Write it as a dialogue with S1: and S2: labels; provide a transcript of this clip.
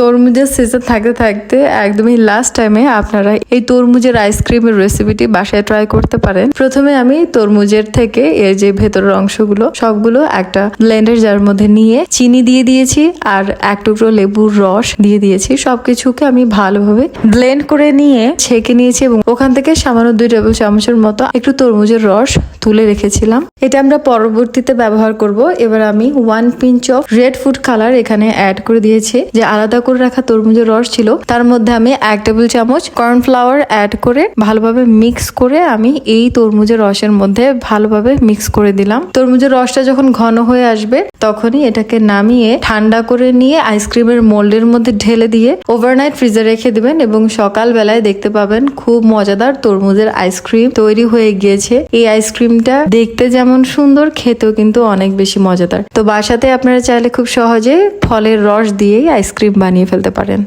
S1: তরমুজের সিজন থাকতে থাকতে একদমই লাস্ট টাইমে আপনারা এই তরমুজের আইসক্রিমের রেসিপিটি বাসায় ট্রাই করতে পারেন। প্রথমে আমি তরমুজের থেকে এর যে ভেতরের অংশগুলো, সবগুলো একটা ব্লেন্ডার যার মধ্যে নিয়ে চিনি দিয়ে দিয়েছি আর এক টুকরো লেবুর রস দিয়ে দিয়েছি। সবকিছুকে আমি ভালোভাবে ব্লেন্ড করে নিয়ে ছেঁকে নিয়েছি এবং ওখান থেকে সামান্য দুই টেবিল চামচের মতো একটু তরমুজের রস তুলে রেখেছিলাম। এটা আমরা পরবর্তীতে ব্যবহার করব। এবার আমি one pinch of red food colour এখানে অ্যাড করে দিয়েছি, যে আলাদা করে রাখা তরমুজের রস ছিল। তার মধ্যে আমি এক টেবিল চামচ কর্নফ্লাওয়ার অ্যাড করে ভালোভাবে মিক্স করে আমি এই তরমুজের রসের মধ্যে ভালোভাবে মিক্স করে দিলাম। তরমুজের রসটা যখন ঘন হয়ে আসবে তখনই এটাকে নামিয়ে ঠান্ডা করে নিয়ে আইসক্রিমের মোল্ডের মধ্যে ঢেলে দিয়ে ওভারনাইট ফ্রিজে রেখে দিবেন এবং সকাল বেলায় দেখতে পাবেন খুব মজাদার তরমুজের আইসক্রিম তৈরি হয়ে গিয়েছে। এই আইসক্রিমটা দেখতে যেমন সুন্দর, খেতেও কিন্তু অনেক বেশি মজাদার। তো বাসাতে আপনারা চাইলে খুব সহজে ফলের রস দিয়েই আইসক্রিম বানিয়ে ফেলতে পারেন।